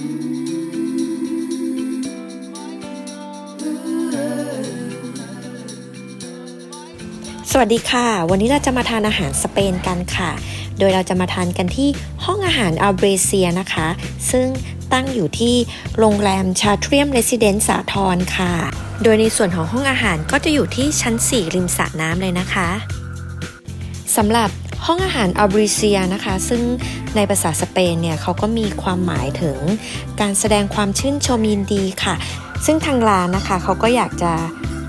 สวัสดีค่ะ วันนี้เราจะมาทานอาหารสเปนกันค่ะ โดยเราจะมาทานกันที่ห้องอาหารอัลเบรเซียนะคะ ซึ่งตั้งอยู่ที่โรงแรมชาเทรียมเรสซิเดนซ์สาทรค่ะ โดยในส่วนของห้องอาหารก็จะอยู่ที่ชั้น 4 ริมสระน้ำเลยนะคะสำหรับห้องอาหารอัลเบรเซียนะคะ ซึ่ง ในภาษาสเปนเนี่ยเขาก็มีความหมายถึงการแสดงความชื่นชมยินดีค่ะ ซึ่งทางร้านนะคะเขาก็อยากจะ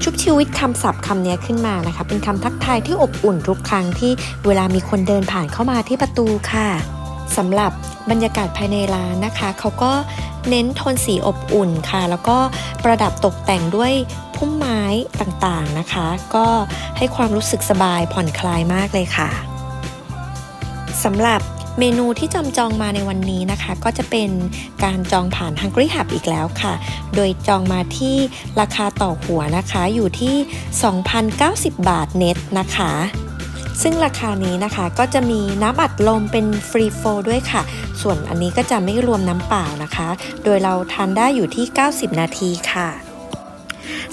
ชุบชีวิตคำศัพท์คำนี้ขึ้นมานะคะ เป็นคำทักทายที่อบอุ่นทุกครั้งที่เวลามีคนเดินผ่านเข้ามาที่ประตูค่ะสำหรับบรรยากาศภายในร้านนะคะ เขาก็เน้นโทนสีอบอุ่นค่ะ แล้วก็ประดับตกแต่งด้วยพุ่มไม้ต่างๆนะคะ ก็ให้ความรู้สึกสบายผ่อนคลายมากเลยค่ะสำหรับ เมนูที่จำจองมาในวันนี้นะคะ ก็จะเป็นการจองผ่าน Hungry Hub อีกแล้วค่ะ โดยจองมาที่ราคาต่อหัวนะคะอยู่ที่ 2,090 บาทเน็ตนะคะซึ่งราคานี้นะคะก็จะมีน้ำอัดลมเป็นฟรีโฟด้วยค่ะ ส่วนอันนี้ก็จะไม่รวมน้ำเปล่านะคะ โดยเราทานได้อยู่ที่ 90 นาทีค่ะ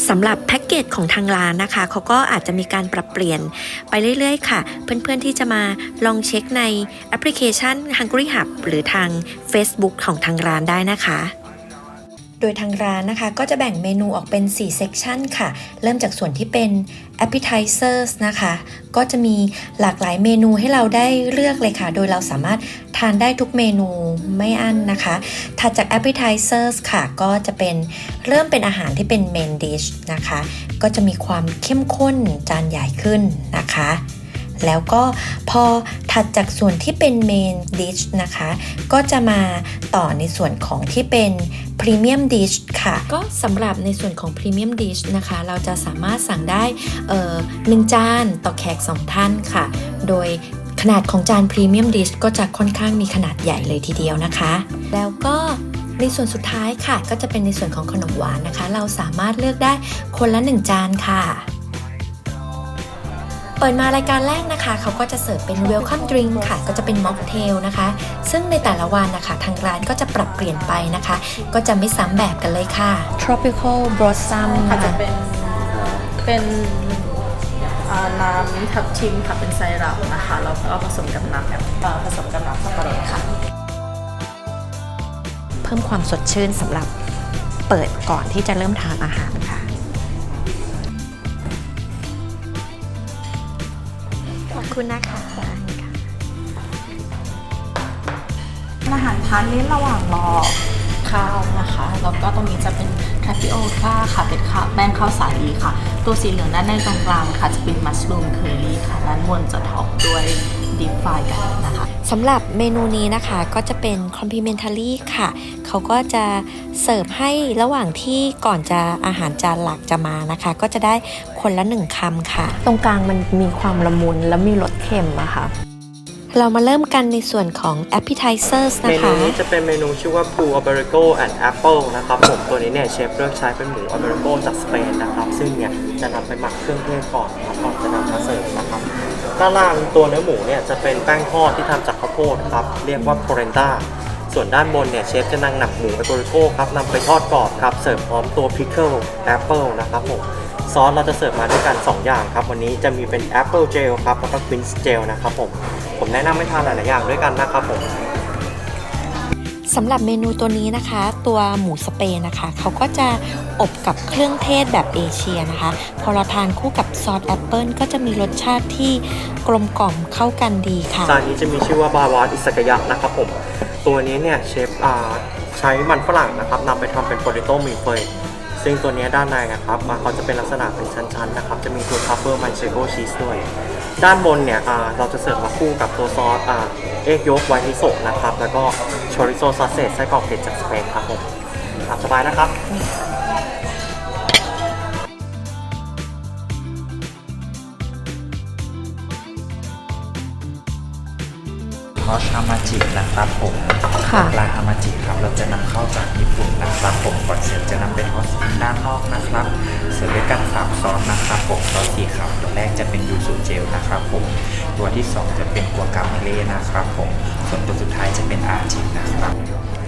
สำหรับแพ็กเกจของทางร้านนะคะเขาก็อาจจะมีการปรับเปลี่ยนไปเรื่อยๆ ค่ะ เพื่อนๆที่จะมาลองเช็คในแอปพลิเคชัน Hungry Hub หรือทาง Facebook ของทางร้านได้นะคะ โดยทางร้านนะคะก็จะแบ่งเมนูออกเป็น 4 เซกชันค่ะ เริ่มจากส่วนที่เป็น appetizers นะคะ ก็จะมีหลากหลายเมนูให้เราได้เลือกเลยค่ะ โดยเราสามารถทานได้ทุกเมนูไม่อั้นนะคะ ถัดจาก appetizers ค่ะ ก็จะเป็นเริ่มเป็นอาหารที่เป็น main dish นะคะ ก็จะมีความเข้มข้นจานใหญ่ขึ้นนะคะ แล้วก็พอถัดจากส่วนที่เป็นเมนดิชนะคะ ก็จะมาต่อในส่วนของที่เป็นพรีเมียมดิชค่ะ ก็สำหรับในส่วนของพรีเมียมดิชนะคะ เราจะสามารถสั่งได้เอ่อหนึ่งจานต่อแขก 2 ท่านค่ะ โดยขนาดของจานพรีเมียมดิชก็จะค่อนข้างมีขนาดใหญ่เลยทีเดียวนะคะ แล้วก็ในส่วนสุดท้ายค่ะ ก็จะเป็นในส่วนของขนมหวานนะคะ เราสามารถเลือกได้คนละ 1 จานค่ะ เปิดมารายการแรกนะคะเขาก็จะเสิร์ฟเป็น Welcome Drink ค่ะ ก็จะเป็นม็อกเทลนะคะ ซึ่งในแต่ละวันนะคะ ทางร้านก็จะปรับเปลี่ยนไปนะคะ ก็จะไม่ซ้ำแบบกันเลยค่ะ Tropical Blossom อาจจะเป็นเป็นอ่าน้ำทับทิมค่ะเป็นไซรัปนะคะแล้วก็ผสมกับน้ำแบบเอ่อผสมกับน้ำสับปะรดค่ะ เพิ่มความสดชื่นสำหรับเปิดก่อนที่จะเริ่มทานอาหารค่ะ คุณนะคะอาหารทานนี้ระหว่างรอข้าวนะคะ แล้วก็ตรงนี้จะเป็นทาปิโอคาค่ะ เป็นข้าวแป้งข้าวสาลีค่ะ ตัวสีเหลืองด้านในตรงกลางค่ะ จะเป็นมัสลูมเคอรี่ค่ะ ด้านบนจะท็อปด้วย ดิฟฟายกันนะคะสำหรับเมนูนี้นะคะก็จะเป็น complimentary ค่ะ เขาก็จะเสิร์ฟให้ระหว่างที่ก่อนจะอาหารจานหลักจะมานะคะ ก็จะได้คนละหนึ่งคำค่ะ ตรงกลางมันมีความละมุนแล้วมีรสเค็มอะค่ะ เรามาเริ่มกันในส่วนของ appetizers เมนะนูคะ นี้จะเป็นเมนูชื่อว่า Blue Alberico and Apple นะครับผมตัวนี้เนี่ยเชฟเลือกใช้เป็นหมู Alberico จากสเปนนะครับ ซึ่งเนี่ยจะนำไปหมักเครื่องเทศก่อนนะครับก่อนจะนำมาเสิร์ฟนะครับ ด้านล่างตัวเนื้อหมูเนี่ยจะเป็นแป้งทอดที่ทำจากข้าวโพดครับ เรียกว่าโพเรนต้าส่วนด้านบนเนี่ยเชฟจะนั่งหนักหมู Alberico ครับนำไปทอดกรอบครับ เสิร์ฟพร้อมตัวพิคเกิลแอปเปิลนะครับผมซอสเราจะเสิร์ฟมาด้วยกัน 2 อย่างครับ วันนี้จะมีเป็นแอปเปิลเจลครับแล้วก็ควินส์เจลนะครับผมผมแนะนำให้ทานหลายๆอย่างด้วยกันนะครับผม สำหรับเมนูตัวนี้นะคะ ตัวหมูสเปนนะคะ เขาก็จะอบกับเครื่องเทศแบบเอเชียนะคะ พอเราทานคู่กับซอสแอปเปิลก็จะมีรสชาติที่กลมกล่อมเข้ากันดีค่ะ จานนี้จะมีชื่อว่าบาวาอิสกยะนะครับผม ตัวนี้เนี่ยเชฟอาใช้มันฝรั่งนะครับนำไปทำเป็นโปเตโต้มิเฟยซึ่งตัวนี้ด้านในนะครับมาเขาจะเป็นลักษณะเป็นชั้นๆนะครับ จะมีตัวทัฟเฟอร์มันเชโกชีสด้วย ด้านบนเนี่ยอาเราจะเสิร์ฟมาคู่กับตัวซอสอา เอ็กโยกไวนิโซะนะครับ แล้วก็ชอริโซซอสเซจไส้กรอกเผ็ดจากสเปนครับผมตามสบายนะครับขอชฮามาจินะครับผมค่ะปลาฮามาจิครับ เราจะนำเข้าจากญี่ปุ่นนะครับผมก่อนเสิร์ฟจะนำไปทอดด้านนอกนะครับ เสิร์ฟด้วยกันสามซอสนะครับผมซอสสีขาวตัวแรกจะเป็นยูสุเจลนะครับผม ตัวที่สองจะเป็นกัวกาเมเล่นะครับผมส่วนตัวสุดท้ายจะเป็นอาจินะครับ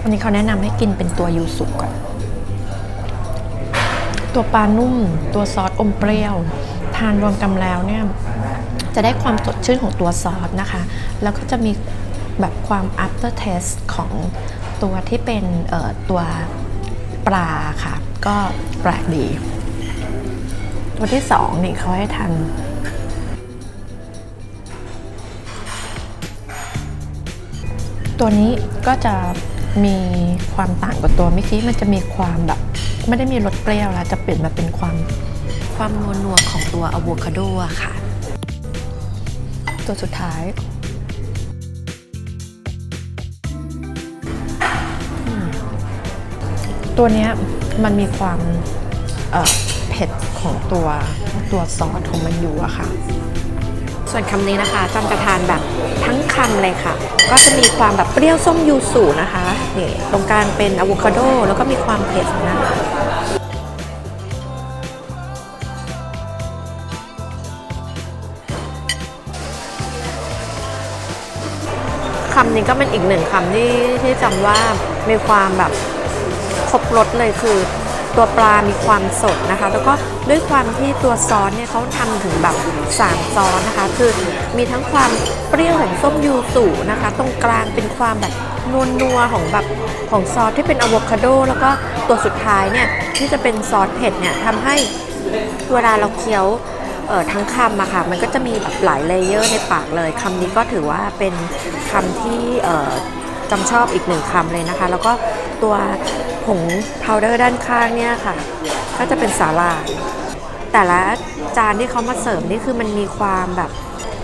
วันนี้เขาแนะนำให้กินเป็นตัวยูสุก่อนตัวปลานุ่ม ตัวซอสอมเปรี้ยว ทานรวมกันแล้วเนี่ยจะได้ความสดชื่นของตัวซอสนะคะ แล้วก็จะมีแบบความ after taste ของตัวที่เป็นเอ่อตัวปลาค่ะ ก็แปลกดี ตัวที่สองนี่เขาให้ทาน ตัวนี้ก็จะมีความต่างกับตัวเมื่อกี้มันจะมีความแบบ ไม่ได้มีรสเปรี้ยวแล้วจะเปลี่ยนมาเป็นความความนวลนวลของตัวอะโวคาโดอะค่ะ ตัวสุดท้ายตัวนี้มันมีความเเผ็ดของตัวตัวซอสของมันอยู่อะค่ะ ส่วนคำนี้นะคะจำจะทานแบบทั้งคำเลยค่ะ ก็จะมีความแบบเปรี้ยวส้มยูสุนะคะนี่ตรงกลางเป็นอะโวคาโดแล้วก็มีความเผ็ดนะคะคำนี้ก็เป็นอีกหนึ่งคำที่ที่จำว่ามีความแบบครบรสเลยคือ ตัวปลามีความสดนะคะ แล้วก็ด้วยความที่ตัวซอสเนี่ยเขาทำถึงแบบสามซอสนะคะ คือมีทั้งความเปรี้ยวของส้มยูสุนะคะ ตรงกลางเป็นความแบบนวลนัวของแบบของซอสที่เป็นอะโวคาโดแล้วก็ตัวสุดท้ายเนี่ยที่จะเป็นซอสเผ็ดเนี่ยทำให้เวลาเราเคี้ยวเอ่อทั้งคำอะค่ะ มันก็จะมีแบบหลายเลเยอร์ในปากเลยคำนี้ก็ถือว่าเป็นคำที่เอ่อจำชอบอีกหนึ่งคำเลยนะคะ แล้วก็ ตัวผงพาวเดอร์ด้านข้างเนี่ยค่ะ ก็จะเป็นสาลายแต่ละจานที่เขามาเสิร์ฟนี่คือมันมีความแบบ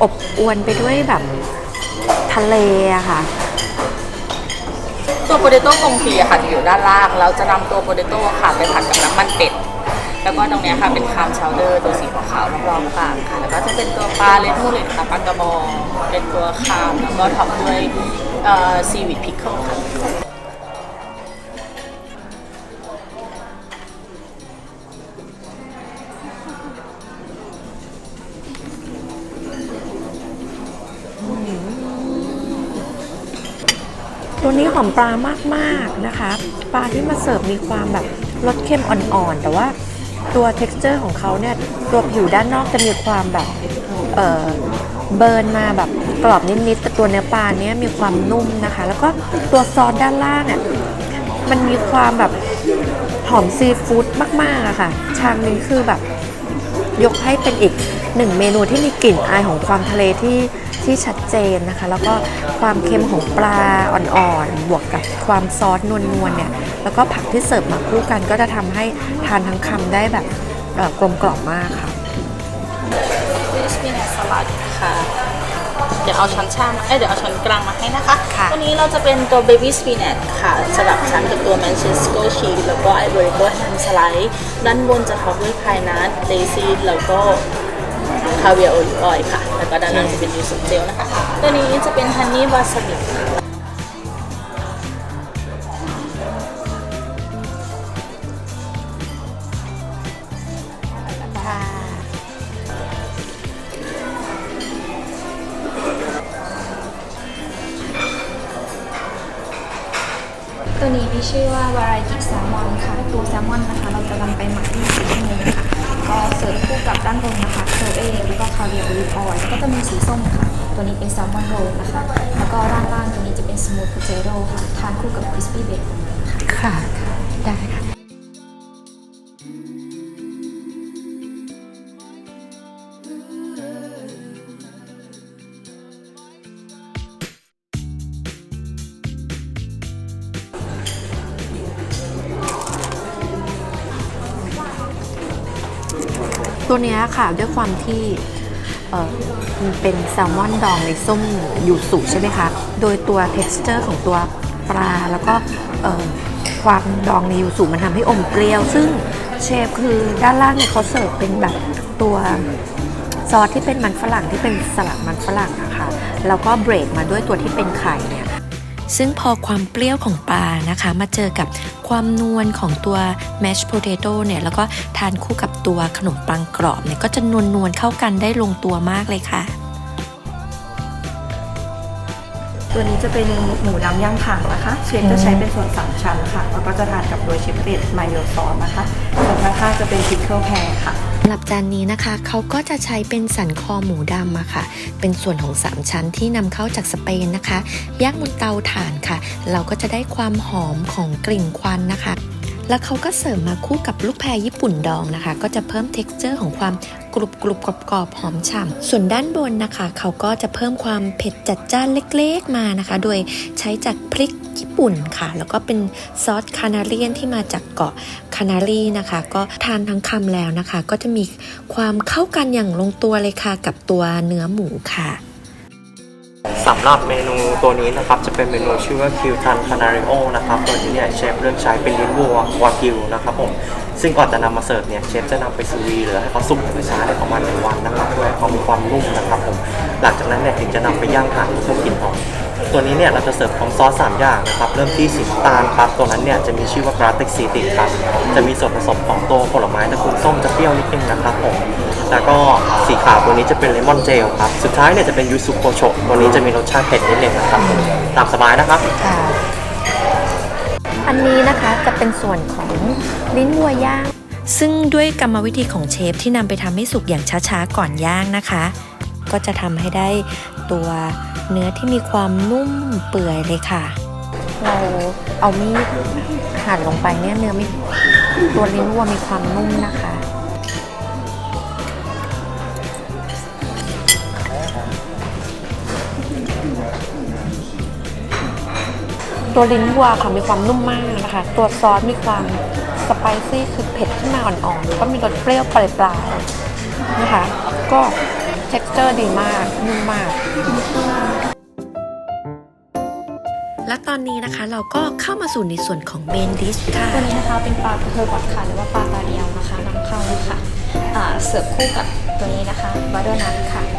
อบอวนไปด้วยแบบทะเลอะค่ะ ตัวโปเตโต้กงฟีอะค่ะจะอยู่ด้านล่าง เราจะนำตัวโปเตโต้ค่ะไปผัดกับน้ำมันเป็ด แล้วก็ตรงเนี้ยค่ะเป็นคามชาวเดอร์ตัวสีขาวๆรอบๆกลางค่ะ แล้วก็จะเป็นตัวปลาเลนทูเลตค่ะปลากระบองเป็นตัวคามแล้วก็ท็อปด้วยซีวิตพิคเกิลค่ะ นี้หอมปลามากๆนะคะ ปลาที่มาเสิร์ฟมีความแบบรสเค็มอ่อนๆ แต่ว่าตัว t e x t อร์ของเขาเนี่ยตัวผิวด้านนอกจะมีความแบบเออเบิร์นมาแบบกรอบนิดๆแต่ตัวเนื้อปลาเนี้ยมีความนุ่มนะคะ แล้วก็ตัวซอสด้านล่างเนี่ยมันมีความแบบหอมซีฟู้ดมากๆอะค่ะ ชามนี้คือแบบยกให้เป็นอีกหนึ่งเมนูที่มีกลิ่นอายของความทะเลที่ ที่ชัดเจนนะคะ แล้วก็ความเค็มของปลาอ่อนๆ บวกกับความซอสนวลๆเนี่ย แล้วก็ผักที่เสิร์ฟมาคู่กันก็จะทำให้ทานทั้งคำได้แบบเอ่อกลมกล่อมมากค่ะฟิชมีแนสลัดค่ะ เดี๋ยวเอาช้อนชามเอ้ยเดี๋ยวเอาช้อนกลางมาให้นะคะค่ะตัวนี้เราจะเป็นตัวเบบี้สปินัทค่ะสลับชั้นกับตัวแมนเชสโกชีสแล้วก็ไอ o อริโกแฮมสไลด์ด้านบนจะท็อปด้วยพายนัทเดซี่แล้วก็ คาเวียร์โอลิฟออยล์ค่ะ แล้วก็ด้านล่างจะเป็นยูสุเจลนะคะ ตัวนี้จะเป็นฮันนี่วาซาบิ ตัวเนี้ยค่ะด้วยความที่เออมันเป็นแซลมอนดองในส้มยูสุใช่ไหมคะ โดยตัว t e x t อร์ของตัวปลาแล้วก็เออความดองในยูสุมันทำให้อมเปรี้ยว ซึ่งเชฟคือด้านล่างเนี่ยเขาเสิร์ฟเป็นแบบตัวซอสที่เป็นมันฝรั่งที่เป็นสลัดมันฝรั่งนะคะ แล้วก็เบรกมาด้วยตัวที่เป็นไข่เนี่ยซึ่งพอความเปรี้ยวของปลานะคะ มาเจอกับ ความนวลของตัว mashed potato เนี่ยแล้วก็ทานคู่กับตัวขนมปังกรอบเนี่ยก็จะนวลนวลเข้ากันได้ลงตัวมากเลยค่ะ ตัวนี้จะเป็นหมูดำย่างถ่านนะคะ เชฟจะใช้เป็นส่วนสามชั้นค่ะ แล้วก็จะทานกับโรยชิฟเปตมายโยซอสนะคะส่วนข้างๆจะเป็นพิคเกิลแพรค่ะำหรับจานนี้นะคะ เขาก็จะใช้เป็นสันคอหมูดำอะค่ะ เป็นส่วนของ 3 ชั้นที่นำเข้าจากสเปนนะคะย่างบนเตาถ่านค่ะ เราก็จะได้ความหอมของกลิ่นควันนะคะ แล้วเขาก็เสริมมาคู่กับลูกแพรญี่ปุ่นดองนะคะ ก็จะเพิ่ม t e x t อร์ของความกรุบกรุบกรอบกรอบหอมฉ่ำส่วนด้านบนนะคะ เขาก็จะเพิ่มความเผ็ดจัดจ้านเล็กๆมานะคะ โดยใช้จากพริกญี่ปุ่นค่ะ แล้วก็เป็นซอสคานาเรียนที่มาจากเกาะคานารีนะคะ ก็ทานทั้งคำแล้วนะคะ ก็จะมีความเข้ากันอย่างลงตัวเลยค่ะกับตัวเนื้อหมูค่ะ สำหรับเมนูตัวนี้นะครับจะเป็นเมนูชื่อว่าคิวทันคานาริโอนะครับตัวนี้เนี่ยเชฟเลือกใช้เป็นลิ้นวัววากิวนะครับผมซึ่งก่อนจะนำมาเสิร์ฟเนี่ยเชฟจะนำไปซูวีหรือให้เขาสุกในกระทะได้ประมาณหนึ่งวันนะครับเพื่อให้เขามีความนุ่มนะครับผมหลังจากนั้นเนี่ยถึงจะนำไปย่างถ่านเพื่อกลิ่นหอมตัวนี้เนี่ยเราจะเสิร์ฟพร้อมซอสสามอย่างนะครับเริ่มที่สีน้ำตาลครับตัวนั้นเนี่ยจะมีชื่อว่ากราติกซีติกครับจะมีส่วนผสมของตัวผลไม้ตระกูลส้มจะเปรี้ยวนิดนึงนะครับผม แล้วก็สีขาวตัวนี้จะเป็นเลมอนเจลครับ สุดท้ายเนี่ยจะเป็นยูสุโคโชะตัวนี้จะมีรสชาติเผ็ดนิดนึงนะครับ ตามสบายนะครับ ค่ะ อันนี้นะคะจะเป็นส่วนของลิ้นวัวย่าง ซึ่งด้วยกรรมวิธีของเชฟที่นำไปทำให้สุกอย่างช้าๆก่อนย่างนะคะ ก็จะทำให้ได้ตัวเนื้อที่มีความนุ่มเปื่อยเลยค่ะ เราเอามีดหั่นลงไปเนี่ยเนื้อมีตัวลิ้นวัวมีความนุ่มนะคะ ตัวลิ้นวัวค่ะมีความนุ่มมากนะคะ ตัวซอสมีความสไปซี่คือเผ็ดขึ้นมาอ่อนๆแล้วก็มีรสเปรี้ยวปลายๆนะคะ ก็ t e x t อร์ดีมากนุ่มมากและตอนนี้นะคะเราก็เข้ามาสู่ในส่วนของเมนดิชค่ะตัวนี้นะคะเป็นปลาเพอร์บอทค่ะหรือว่าปลาตาเดียวนะคะนำเข้าเลยค่ะอ่าเสิร์ฟคู่กับตัวนี้นะคะบัตเดอร์นัทค่ะ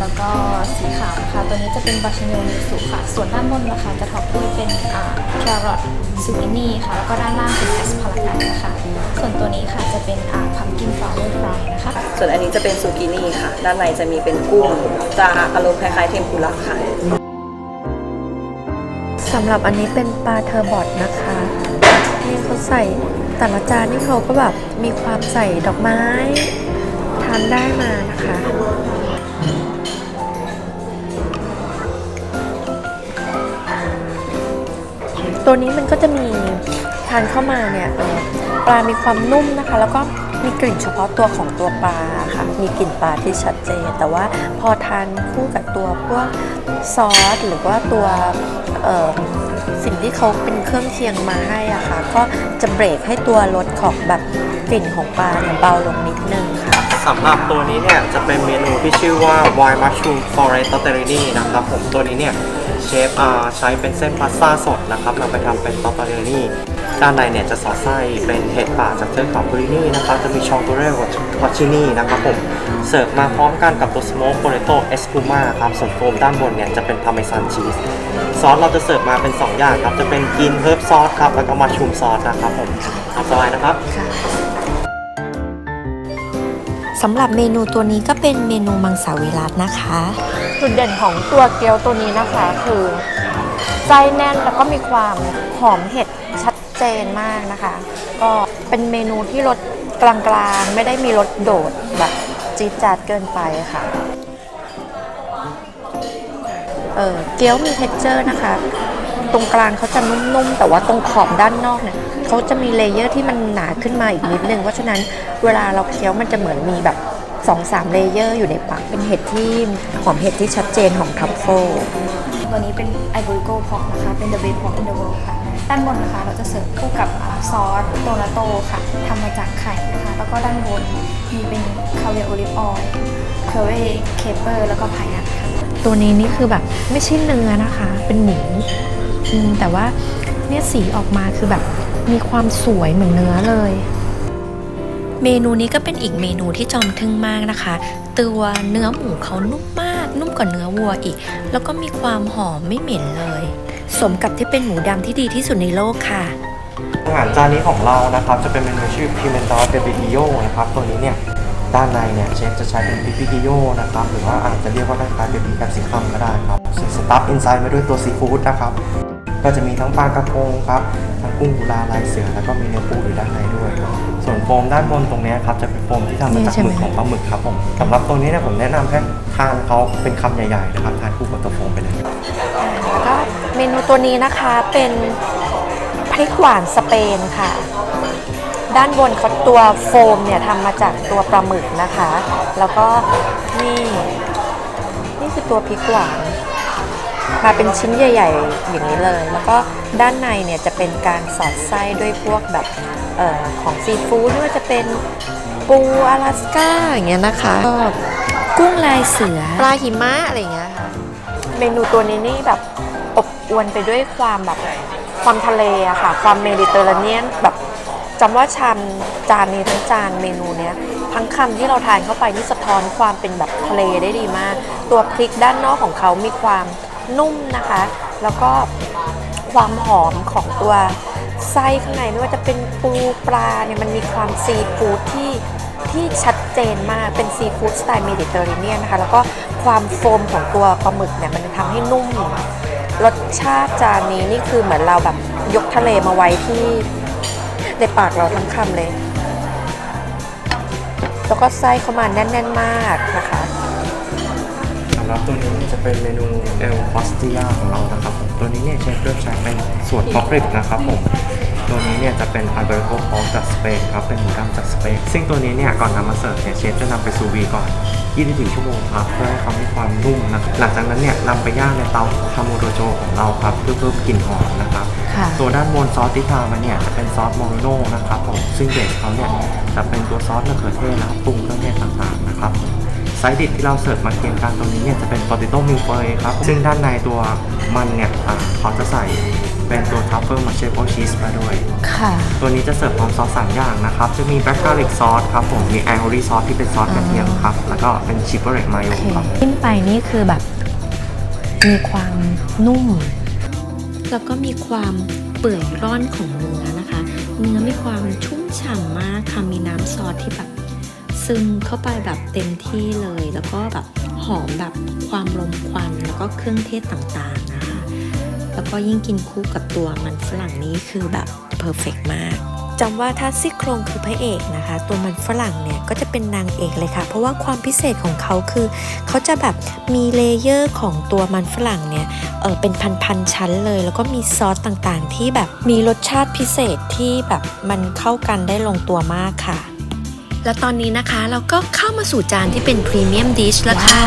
แล้วก็สีขาวนะคะตัวนี้จะเป็นบาชเนลนิสุค่ะ ส่วนด้านบนนะคะจะท็อปด้วยเป็นอ่าแครอทซูกินี่ค่ะ แล้วก็ด้านล่างเป็นแอสพารากัสค่ะส่วนตัวนี้ค่ะจะเป็นอ่าพัมกินฟลาวเวอร์ฟรายนะคะ ส่วนอันนี้จะเป็นซูกินี่ค่ะ ด้านในจะมีเป็นกุ้งจะอารมณ์คล้ายๆเทมปุระค่ะสำหรับอันนี้เป็นปลาเทอร์บอทนะคะนี่เขาใส่แต่ละจานนี่เขาก็แบบมีความใส่ดอกไม้ ทานได้มานะคะ ตัวนี้มันก็จะมีทานเข้ามาเนี่ยปลามีความนุ่มนะคะ แล้วก็มีกลิ่นเฉพาะตัวของตัวปลาค่ะ มีกลิ่นปลาที่ชัดเจน แต่ว่าพอทานคู่กับตัวพวกซอสหรือว่าตัวสิ่งที่เขาเป็นเครื่องเคียงมาให้อะค่ะ ก็จะเบรกให้ตัวรสของแบบกลิ่นของปลาเนี่ยเบาลงนิดนึงค่ะ สำหรับตัวนี้เนี่ยจะเป็นเมนูที่ชื่อว่า Wild Mushroom Forest Tortellini นะครับผมตัวนี้เนี่ยเชฟใช้เป็นเส้นพาสต้าสดนะครับนำไปทำเป็น Tortellini ด้านในเนี่ยจะสอดไส้เป็นเห็ดป่าจากเทือกเขาบรินีนะครับจะมีชองโกเรลวอชชินีนะครับผมเสิร์ฟมาพร้อมกันกับตัวสโมกโปเตโตเอสคูมาครับส่วนโฟมด้านบนเนี่ยจะเป็นพาเมซานชีสซอสเราจะเสิร์ฟมาเป็น 2 อย่างครับ จะเป็นกินเฮิร์บซอสครับแล้วก็มาชูมซอสนะครับผมตามสบายนะครับ สำหรับเมนูตัวนี้ก็เป็นเมนูมังสวิรัตนะคะ จุดเด่นของตัวเกี๊ยวตัวนี้นะคะคือไส้แน่นแล้วก็มีความหอมเห็ดชัดเจนมากนะคะ ก็เป็นเมนูที่รสกลางๆ ไม่ได้มีรสโดดแบบจี๊ดจ๊าดเกินไปค่ะเออเกี๊ยวมี t e x t อร์นะคะ ตรงกลางเขาจะนุ่มๆ แต่ว่าตรงขอบด้านนอกเนี่ย เขาจะมีเลเยอร์ที่มันหนาขึ้นมาอีกนิดนึง เพราะฉะนั้นเวลาเราเคี้ยวมันจะเหมือนมีแบบ2อสามเลเยอร์อยู่ในปากเป็นเห็ดที่หอมเห็ดที่ชัดเจนของทัฟเฟิลตัวนี้เป็นไอ o บ y โกพอกนะคะเป็น the best pork in the world ค่ะด้านบนนะคะเราจะเสิร์ฟคู่กับอ่าซอสโตนาโตค่ะทำมาจากไข่นะคะ แล้วก็ด้านบนมีเป็นคาเวียร์โอลิฟออยล์เคอร์เรเคเปอร์แล้วก็พายนัทค่ะ ตัวนี้นี่คือแบบไม่ใช่เนื้อนะคะ เป็นหมูอืมแต่ว่าเนี่ยสีออกมาคือแบบ มีความสวยเหมือนเนื้อเลย เมนูนี้ก็เป็นอีกเมนูที่จอมทึ่งมากนะคะ ตัวเนื้อหมูเขานุ่มมาก นุ่มกว่าเนื้อวัวอีก แล้วก็มีความหอมไม่เหม็นเลย สมกับที่เป็นหมูดำที่ดีที่สุดในโลกค่ะ อาหารจานนี้ของเรานะครับ จะเป็นเมนูชื่อพิเมนตอเปปิกิโยนะครับ ตัวนี้เนี่ยด้านในเนี่ยเชฟจะใช้เป็นปิปิกิโยนะครับ หรือว่าอาจจะเรียกว่าคล้ายๆเบบี้แคปซิคัมก็ได้ครับซึ่งสตัฟอินไซด์มาด้วยตัวซีฟู้ดนะครับ ก็จะมีทั้งปลากระพงครับ ทั้งกุ้งกุลาลายเสือ แล้วก็มีเนื้อปูอยู่ด้านในด้วย ส่วนโฟมด้านบนตรงเนี้ยครับจะเป็นโฟมที่ทำมาจากหมึกของปลาหมึกครับผมสำหรับตรงนี้เนี่ยผมแนะนำให้ทานเขาเป็นคำใหญ่ๆนะครับทานคู่กับตัวโฟมไปเลย ก็เมนูตัวนี้นะคะเป็นพริกหวานสเปนค่ะ ด้านบนเขาตัวโฟมเนี่ยทำมาจากตัวปลาหมึกนะคะ แล้วก็นี่ นี่คือตัวพริกหวาน มาเป็นชิ้นใหญ่ ๆ อย่างนี้เลย แล้วก็ด้านในเนี่ยจะเป็นการสอดไส้ด้วยพวกแบบเออของซีฟู้ดไม่ว่าจะเป็นปูอลาสก้าอย่างเงี้ยนะคะก็กุ้งลายเสือปลาหิมะอะไรอย่างเงี้ยค่ะเมนูตัวนี้นี่แบบอบอวนไปด้วยความแบบความทะเลอะค่ะ ความเมดิเตอร์เรเนียนแบบจำว่าชามจานนี้ทั้งจานเมนูเนี้ยทั้งคำที่เราทานเข้าไปนี่สะท้อนความเป็นแบบทะเลได้ดีมาก ตัวพริกด้านนอกของเขามีความ นุ่มนะคะ แล้วก็ความหอมของตัวไส้ข้างในไม่ว่าจะเป็นปูปลาเนี่ยมันมีความซีฟู้ดที่ที่ชัดเจนมากเป็นซีฟู้ดสไตล์เมดิเตอร์เรเนียนนะคะ แล้วก็ความโฟมของตัวปลาหมึกเนี่ยมันทำให้นุ่ม รสชาติจานนี้นี่คือเหมือนเราแบบยกทะเลมาไว้ที่ในปากเราทั้งคำเลย แล้วก็ไส้เข้ามาแน่น ๆ มากนะคะ รับตัวนี้จะเป็นเมนูเอลคอสติยาของเรานะครับผมตัวนี้เนี่ยเชฟเลือกใช้เป็นส่วนพอกริบนะครับผมตัวนี้เนี่ยจะเป็นอัลเบรโกพอกจากสเปนครับเป็นหมูดำจากสเปนซึ่งตัวนี้เนี่ยก่อนนำมาเสิร์ฟเนี่ยเชฟจะนำไปซูวีก่อน24ชั่วโมงครับเพื่อให้เขามีความนุ่มนะครับหลังจากนั้นเนี่ยนำไปย่างในเตาคาโมโดโจของเราครับเพื่อเพิ่มกลิ่นหอมนะครับค่ะตัวด้านบนซอสที่ทามาเนี่ยจะเป็นซอสมอริโน่นะครับผมซึ่งเบสเขาเนี่ยจะเป็นตัวซอสมะเขือเทศแล้วก็ปรุงเครื่องเทศต่างๆนะครับ ไซส์ดิบที่เราเสิร์ฟมาเคียงกันตรงนี้เนี่ยจะเป็นปอติโต้มิลเฟยครับ ซึ่งด้านในตัวมันเนี่ยอ่าเขาจะใส่เป็นตัวทัฟเฟิลมาเชโปชีสมาด้วย ค่ะ ตัวนี้จะเสิร์ฟพร้อมซอสสามอย่างนะครับ จะมีแบล็กกาลิกซอสครับผมมีแองโอรีซอสที่เป็นซอสกระเทียมครับ แล้วก็เป็นชิปเปอร์เรกมายโอโอเคครับ ขึ้นไปนี่คือแบบ มีความนุ่ม แล้วก็มีความเปื่อยร่อนของเนื้อนะคะ เนื้อมีความชุ่มฉ่ำมากค่ะมีน้ำซอสที่แบบ ซึมเข้าไปแบบเต็มที่เลย แล้วก็แบบหอมแบบความลมควันแล้วก็เครื่องเทศต่างๆนะคะแล้วก็ยิ่งกินคู่กับตัวมันฝรั่งนี้คือแบบเพอร์เฟกมากจำว่าถ้าซี่โครงคือพระเอกนะคะ ตัวมันฝรั่งเนี่ยก็จะเป็นนางเอกเลยค่ะ เพราะว่าความพิเศษของเขาคือ เขาจะแบบมีเลเยอร์ของตัวมันฝรั่งเนี่ยเออเป็นพันๆชั้นเลย แล้วก็มีซอสต่างๆ ที่แบบมีรสชาติพิเศษที่แบบมันเข้ากันได้ลงตัวมากค่ะ แล้วตอนนี้นะคะเราก็เข้ามาสู่จานที่เป็นพรีเมียมดิชแล้วค่ะ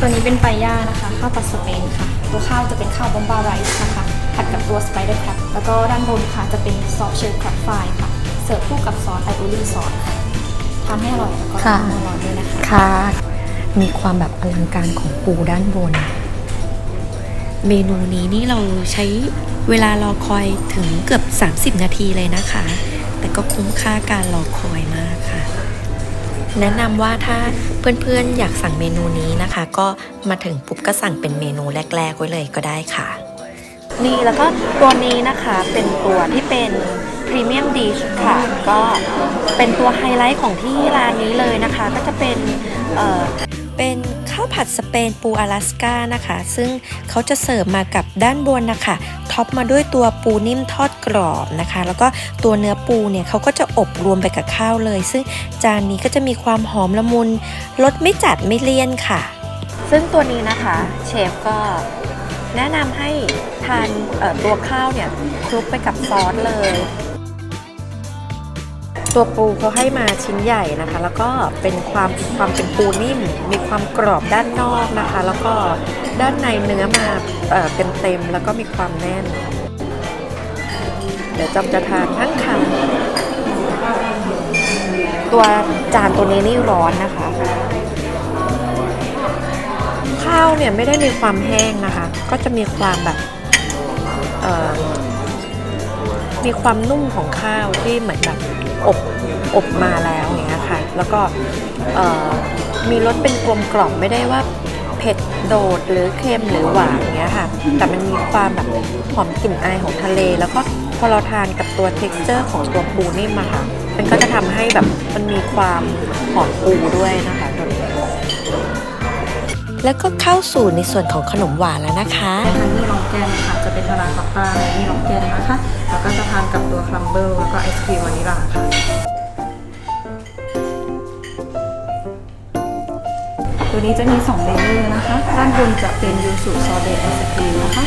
ตัวนี้เป็นปาย่านะคะ ข้าวผัดสเปนค่ะ ตัวข้าวจะเป็นข้าวบอมบาไรซ์นะคะ ผัดกับตัวสไปเดอร์ครับแล้วก็ด้านบนค่ะจะเป็นซอสเชอร์ครับไฟค่ะ เสิร์ฟคู่กับซอสไอโอลีซอสค่ะทานให้อร่อยแล้วก็ค่ะทานอร่อยด้วยนะคะค่ะ มีความแบบอลังการของปูด้านบน เมนูนี้นี่เราใช้เวลารอคอยถึงเกือบ 30 นาทีเลยนะคะแต่ ก็คุ้มค่าการรอคอยมากค่ะ แนะนำว่าถ้าเพื่อนๆอยากสั่งเมนูนี้นะคะ ก็มาถึงปุ๊บก็สั่งเป็นเมนูแรก ๆ ไว้เลยก็ได้ค่ะ นี่แล้วก็ตัวนี้นะคะเป็นตัวที่เป็นพรีเมียมดิชค่ะ ก็เป็นตัวไฮไลท์ของที่ร้านนี้เลยนะคะ ก็จะเป็น เป็นข้าวผัดสเปนปูอลาสกานะคะ ซึ่งเขาจะเสิร์ฟมากับด้านบนนะคะท็อปมาด้วยตัวปูนิ่มทอดกรอบนะคะ แล้วก็ตัวเนื้อปูเนี่ยเขาก็จะอบรวมไปกับข้าวเลย ซึ่งจานนี้ก็จะมีความหอมละมุนรสไม่จัดไม่เลี่ยนค่ะ ซึ่งตัวนี้นะคะเชฟก็แนะนำให้ทานตัวข้าวเนี่ยคลุกไปกับซอสเลย ตัวปูเขาให้มาชิ้นใหญ่นะคะ แล้วก็เป็นความความเป็นปูนิ่ม มีความกรอบด้านนอกนะคะ แล้วก็ด้านในเนื้อมาเอ่อเต็มแล้วก็มีความแน่น เดี๋ยวจำจะทานทั้งคำตัวจานตัวนี้นี่ร้อนนะคะ ข้าวเนี่ยไม่ได้มีความแห้งนะคะ ก็จะมีความแบบมีความนุ่มของข้าวที่เหมือนแบบ อบอบมาแล้วอย่างเงี้ยค่ะ แล้วก็มีรสเป็นกลมกล่อมไม่ได้ว่าเผ็ดโดดหรือเค็มหรือหวานอย่างเงี้ยค่ะ แต่มันมีความแบบหอมกลิ่นอายของทะเล แล้วก็พอเราทานกับตัว t e x t อร์ของตัวปูนิ่มอะค่ะ มันก็จะทำให้แบบมันมีความหอมปูด้วยนะคะ แล้วก็เข้าสู่ในส่วนของขนมหวานแล้วนะคะฮันนี่ลองแกนค่ะจะเป็นทาราคัตตาฮันนี่ลองแกนนะคะ แล้วก็จะทานกับตัวคลัมเบิลแล้วก็ไอศครีมวานิลลาค่ะตัวนี้จะมี2เลเยอร์นะคะ ด้านบนจะเป็นยูสุซอเบตไอศครีมนะคะ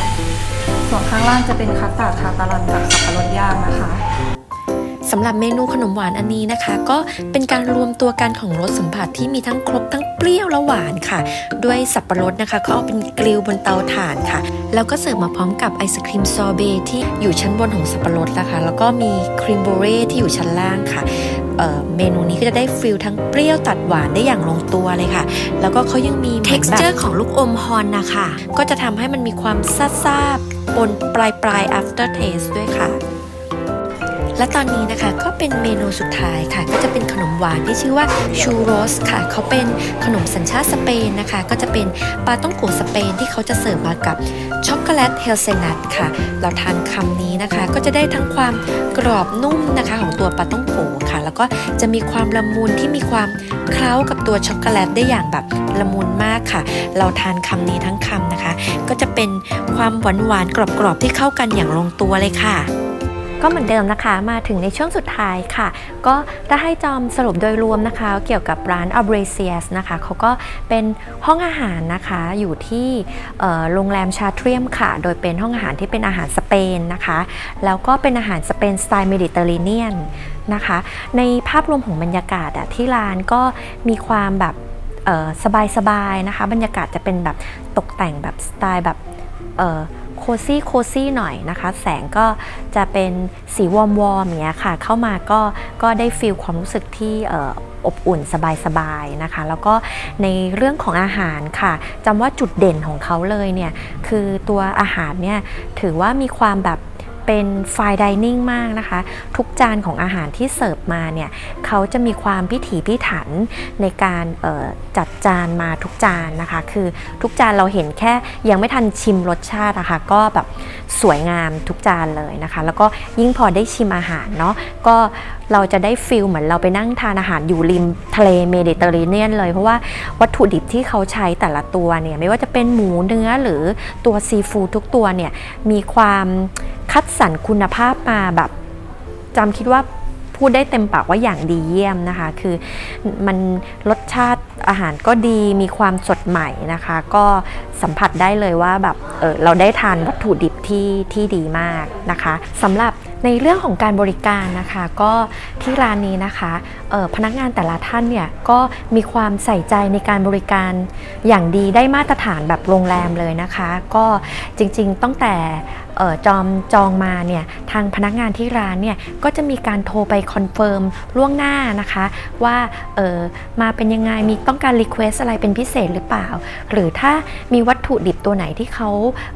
ส่วนข้างล่างจะเป็นคัสตาร์ดคาตาลันกับสับปะรดย่างนะคะำหรับเมนูขนมหวานอันนี้นะคะ ก็เป็นการรวมตัวกันของรสสัมผัสที่มีทั้งครบทั้งเปรี้ยวและหวานค่ะ ด้วยสับปะรดนะคะเขาเอาเป็นกริลบนเตาถ่านค่ะ แล้วก็เสิร์ฟมาพร้อมกับไอศครีมซอเบต์ที่อยู่ชั้นบนของสับปะรดนะคะแล้วก็มีครีมโบเร่ที่อยู่ชั้นล่างค่ะเอ่อเมนูนี้ก็จะได้ฟิลทั้งเปรี้ยวตัดหวานได้อย่างลงตัวเลยค่ะ แล้วก็เขายังมี texture ของลูกอมฮอนนะคะ ก็จะทำให้มันมีความซ่าๆปนปลายปลายๆ after taste ด้วยค่ะ และตอนนี้นะคะก็เป็นเมนูสุดท้ายค่ะ ก็จะเป็นขนมหวานที่ชื่อว่าชูโรสค่ะ เขาเป็นขนมสัญชาติสเปนนะคะ ก็จะเป็นปลาต้องโกะสเปนที่เขาจะเสิร์ฟมากับช็อกโกแลตเฮลเซนัทค่ะ เราทานคำนี้นะคะ ก็จะได้ทั้งความกรอบนุ่มนะคะของตัวปลาต้องโกะค่ะ แล้วก็จะมีความละมุนที่มีความเคล้ากับตัวช็อกโกแลตได้อย่างแบบละมุนมากค่ะ เราทานคำนี้ทั้งคำนะคะ ก็จะเป็นความหวานหวานๆกรอบๆที่เข้ากันอย่างลงตัวเลยค่ะ ก็เหมือนเดิมนะคะ มาถึงในช่วงสุดท้ายค่ะ ก็ถ้าให้จอมสรุปโดยรวมนะคะ เกี่ยวกับร้าน a b r a c i a s นะคะเขาก็เป็นห้องอาหารนะคะอยู่ที่โรงแรมชาเทรียมค่ะ โดยเป็นห้องอาหารที่เป็นอาหารสเปนนะคะ แล้วก็เป็นอาหารสเปนสไตล์เมดิเตอร์เรเนียนนะคะ ในภาพรวมของบรรยากาศอะที่ร้านก็มีความแบบสบายๆนะคะ บรรยากาศจะเป็นแบบตกแต่งแบบสไตล์แบบ คซี่โคซี่หน่อยนะคะ แสงก็จะเป็นสีวอมวอมเนี้ยค่ะ เข้ามาก็ก็ได้ฟีลความรู้สึกที่เอ่ออบอุ่นสบายๆนะคะ แล้วก็ในเรื่องของอาหารค่ะจำว่าจุดเด่นของเขาเลยเนี่ย คือตัวอาหารเนี่ยถือว่ามีความแบบ เป็นไฟดิเนิ่งมากนะคะ ทุกจานของอาหารที่เสิร์ฟมาเนี่ยเขาจะมีความพิถีพิถันในการจัดจานมาทุกจานนะคะ คือทุกจานเราเห็นแค่ยังไม่ทันชิมรสชาตินะคะ ก็แบบสวยงามทุกจานเลยนะคะ แล้วก็ยิ่งพอได้ชิมอาหารเนาะก็เราจะได้ฟิลเหมือนเราไปนั่งทานอาหารอยู่ริมทะเลเมดิเตอร์เรเนียนเลยเพราะว่าวัตถุดิบที่เขาใช้แต่ละตัวเนี่ยไม่ว่าจะเป็นหมูเนื้อหรือตัวซีฟู้ดทุกตัวเนี่ยมีความคัดสรรคุณภาพมาแบบจำคิดว่าพูดได้เต็มปากว่าอย่างดีเยี่ยมนะคะ คือมันรสชาติอาหารก็ดีมีความสดใหม่นะคะ ก็สัมผัสได้เลยว่าแบบเออเราได้ทานวัตถุดิบที่ที่ดีมากนะคะสำหรับ ในเรื่องของการบริการนะคะก็ที่ร้านนี้นะคะพนักงานแต่ละท่านเนี่ยก็มีความใส่ใจในการบริการอย่างดีได้มาตรฐานแบบโรงแรมเลยนะคะ ก็จริงๆตั้งแต่ จอมจองมาเนี่ยทางพนักงานที่ร้านเนี่ยก็จะมีการโทรไปคอนเฟิร์มล่วงหน้านะคะ ว่าเออมาเป็นยังไงมีต้องการรีเควสอะไรเป็นพิเศษหรือเปล่า หรือถ้ามีวัตถุดิบตัวไหนที่เขา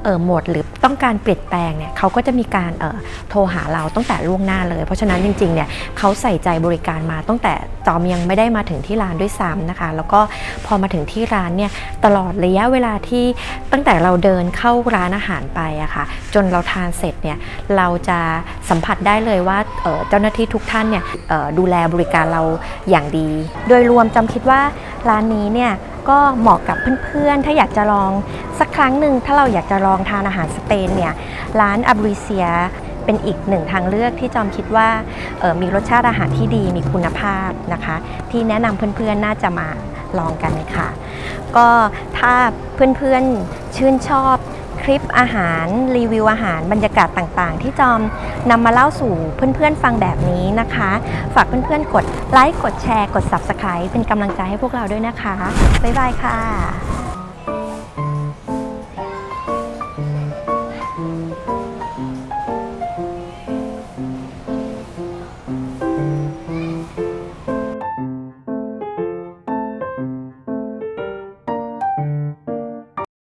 เออหมดหรือต้องการเปลี่ยนแปลงเนี่ยเขาก็จะมีการเออโทรหาเราตั้งแต่ล่วงหน้าเลย เพราะฉะนั้นจริงๆเนี่ยเขาใส่ใจบริการมาตั้งแต่จอมยังไม่ได้มาถึงที่ร้านด้วยซ้ำนะคะ แล้วก็พอมาถึงที่ร้านเนี่ยตลอดระยะเวลาที่ตั้งแต่เราเดินเข้าร้านอาหารไปอะค่ะจนเราทานเสร็จเนี่ยเราจะสัมผัสได้เลยว่าเจ้าหน้าที่ทุกท่านเนี่ยดูแลบริการเราอย่างดี โดยรวมจำคิดว่าร้านนี้เนี่ยก็เหมาะกับเพื่อนๆ ถ้าอยากจะลองสักครั้งหนึ่งถ้าเราอยากจะลองทานอาหารสเปนเนี่ยร้านอับริเซียเป็นอีกหนึ่งทางเลือกที่จอมคิดว่ามีรสชาติอาหารที่ดีมีคุณภาพนะคะ ที่แนะนำเพื่อนๆ น่าจะมาลองกันค่ะ ก็ถ้าเพื่อนๆ ชื่นชอบ คลิปอาหารรีวิวอาหารบรรยากาศต่างๆ ที่จอมนำมาเล่าสู่เพื่อนๆฟังแบบนี้นะคะ ฝากเพื่อนๆกดไลค์กดแชร์กด Subscribe เป็นกำลังใจให้พวกเราด้วยนะคะ บ๊ายบายค่ะ